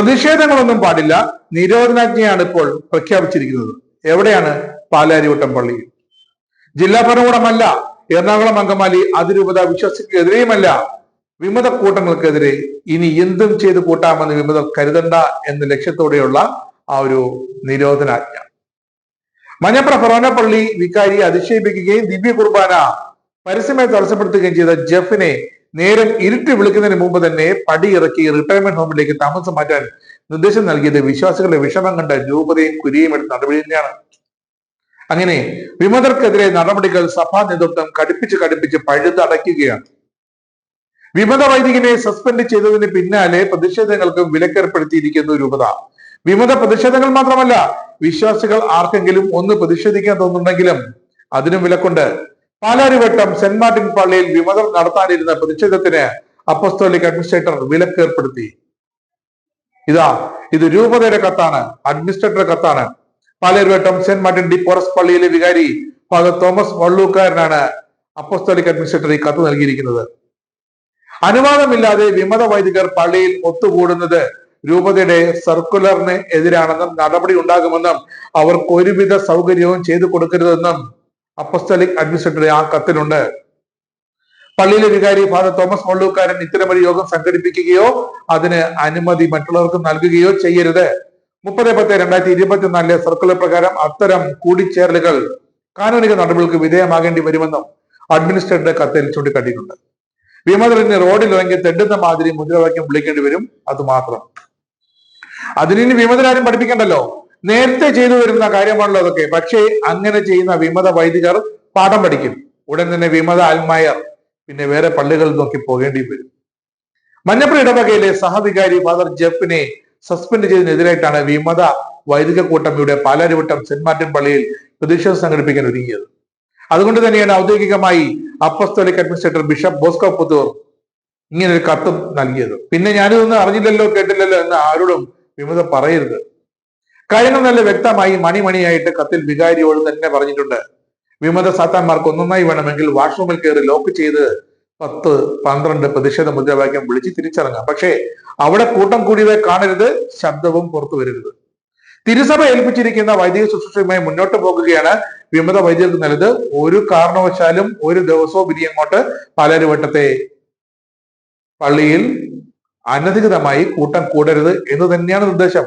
പ്രതിഷേധങ്ങളൊന്നും പാടില്ല. നിരോധനാജ്ഞയാണ് ഇപ്പോൾ പ്രഖ്യാപിച്ചിരിക്കുന്നത്. എവിടെയാണ് പാലാരിവട്ടം പള്ളിയിൽ ജില്ലാ ഭരണകൂടമല്ല. എറണാകുളം അങ്കമാലി അതിരൂപത വിശ്വസിക്കെതിരെയുമല്ല. വിമത കൂട്ടങ്ങൾക്കെതിരെ ഇനി എന്തും ചെയ്ത് കൂട്ടാമെന്ന് വിമതർ കരുതണ്ട എന്ന ലക്ഷ്യത്തോടെയുള്ള ആ ഒരു നിരോധനാജ്ഞ. മഞ്ഞപ്ര ഫറോനപ്പള്ളി പള്ളി വികാരി അധിക്ഷേപിക്കുകയും ദിവ്യ കുർബാന പരസ്യമായി തടസ്സപ്പെടുത്തുകയും ചെയ്ത ജെഫിനെ നേരം ഇരുട്ടി വിളിക്കുന്നതിന് മുമ്പ് തന്നെ പടി ഇറക്കി റിട്ടയർമെന്റ് ഹോമിലേക്ക് താമസം മാറ്റാൻ നിർദ്ദേശം നൽകിയത് വിശ്വാസികളുടെ വിഷമം കണ്ട രൂപതയും കുരിയും എടുത്ത നടപടി തന്നെയാണ്. അങ്ങനെ വിമതർക്കെതിരെ നടപടികൾ സഭാ നേതൃത്വം കടുപ്പിച്ച് കടുപ്പിച്ച് പഴുതടയ്ക്കുകയാണ് വിമത വൈദികനെ സസ്പെൻഡ് ചെയ്തതിന് പിന്നാലെ പ്രതിഷേധങ്ങൾക്കും വിലക്കേർപ്പെടുത്തിയിരിക്കുന്നു രൂപത വിമത പ്രതിഷേധങ്ങൾ മാത്രമല്ല വിശ്വാസികൾ ആർക്കെങ്കിലും ഒന്ന് പ്രതിഷേധിക്കാൻ തോന്നുന്നുണ്ടെങ്കിലും അതിനും വിലക്കുണ്ട്. പാലാരിവട്ടം സെന്റ് മാർട്ടിൻ പള്ളിയിൽ വിമതർ നടത്താനിരുന്ന പ്രതിഷേധത്തിന് അപ്പസ്തോലിക് അഡ്മിനിസ്ട്രേറ്റർ വിലക്ക് ഏർപ്പെടുത്തി. ഇതാ ഇത് രൂപതയുടെ കത്താണ് അഡ്മിനിസ്ട്രേറ്ററുടെ കത്താണ്. Palarivattom saint Martin de Porres പള്ളിയിലെ വികാരി ഫാദർ തോമസ് വള്ളൂക്കാരനാണ് അപ്പസ്തോലിക് അഡ്മിനിസ്ട്രേറ്റർ ഈ കത്ത് നൽകിയിരിക്കുന്നത്. അനുവാദമില്ലാതെ വിമത വൈദികർ പള്ളിയിൽ ഒത്തുകൂടുന്നത് രൂപതയുടെ സർക്കുലറിന് എതിരാണെന്നും നടപടി ഉണ്ടാകുമെന്നും അവർക്ക് ഒരുവിധ സൗകര്യവും ചെയ്തു കൊടുക്കരുതെന്നും അപ്പസ്തലിക് അഡ്മിനിസ്ട്രേറ്റർ ആ കത്തിലുണ്ട്. പള്ളിയിലെ വികാരി ഫാദർ തോമസ് മള്ളൂക്കാരൻ ഇത്തരമൊരു യോഗം സംഘടിപ്പിക്കുകയോ അതിന് അനുമതി മറ്റുള്ളവർക്ക് നൽകുകയോ ചെയ്യരുത്. മുപ്പത് പത്ത് രണ്ടായിരത്തി ഇരുപത്തിനാലിലെ സർക്കുലർ പ്രകാരം അത്തരം കൂടിച്ചേരലുകൾ കാനൂനിക നടപടികൾക്ക് വിധേയമാകേണ്ടി വരുമെന്നും അഡ്മിനിസ്ട്രേറ്ററുടെ കത്തിൽ ചൂണ്ടിക്കാട്ടിയിട്ടുണ്ട്. വിമതലിന് റോഡിൽ ഇറങ്ങി തെണ്ടുന്ന മാതിരി മുദ്രാവാക്യം വിളിക്കേണ്ടി വരും അത് മാത്രം. അതിനി വിമതരാരും പഠിപ്പിക്കണ്ടല്ലോ. നേരത്തെ ചെയ്തു വരുന്ന കാര്യമാണല്ലോ അതൊക്കെ. പക്ഷേ അങ്ങനെ ചെയ്യുന്ന വിമത വൈദികർ പാഠം പഠിക്കും. ഉടൻ തന്നെ വിമത ആൽമായർ പിന്നെ വേറെ പള്ളികളിൽ നോക്കി പോകേണ്ടി വരും. മഞ്ഞപ്പുറ ഇടവകയിലെ സഹവികാരി ഫാദർ ജെഫിനെ സസ്പെൻഡ് ചെയ്തതിനെതിരായിട്ടാണ് വിമത വൈദിക കൂട്ടം ഇവിടെ പാലാരിവട്ടം സെന്റ് മാർട്ടിൻ പള്ളിയിൽ പ്രതിഷേധം സംഘടിപ്പിക്കാൻ ഒരുങ്ങിയത്. അതുകൊണ്ട് തന്നെയാണ് ഔദ്യോഗികമായി apostolic administrator bishop Bosco Puthur ഇങ്ങനെ ഒരു കത്തും നൽകിയത്. പിന്നെ ഞാനിതൊന്നും അറിഞ്ഞില്ലല്ലോ കേട്ടില്ലല്ലോ എന്ന് ആരോടും വിമത പറയരുത്. കാര്യങ്ങൾ നല്ല വ്യക്തമായി മണിമണിയായിട്ട് കത്തിൽ വികാരിയോട് തന്നെ പറഞ്ഞിട്ടുണ്ട്. വിമത സാത്താന്മാർക്ക് ഒന്നൊന്നായി വേണമെങ്കിൽ വാഷ്റൂമിൽ കയറി ലോക്ക് ചെയ്ത് പത്ത് പന്ത്രണ്ട് പ്രതിഷേധ മുദ്രാവാക്യം വിളിച്ച് തിരിച്ചറങ്ങാം. പക്ഷേ അവിടെ കൂട്ടം കൂടിയതെ കാണരുത് ശബ്ദവും പുറത്തു വരരുത്. തിരുസഭ ഏൽപ്പിച്ചിരിക്കുന്ന വൈദിക ശുശ്രൂഷയുമായി മുന്നോട്ട് പോകുകയാണ് വിമത വൈദികർക്ക് നല്ലത്. ഒരു കാരണവശാലും ഒരു ദിവസവും ഇനി അങ്ങോട്ട് പാലാരിവട്ടത്തെ പള്ളിയിൽ അനധികൃതമായി കൂട്ടം കൂടരുത് എന്ന് തന്നെയാണ് നിർദ്ദേശം.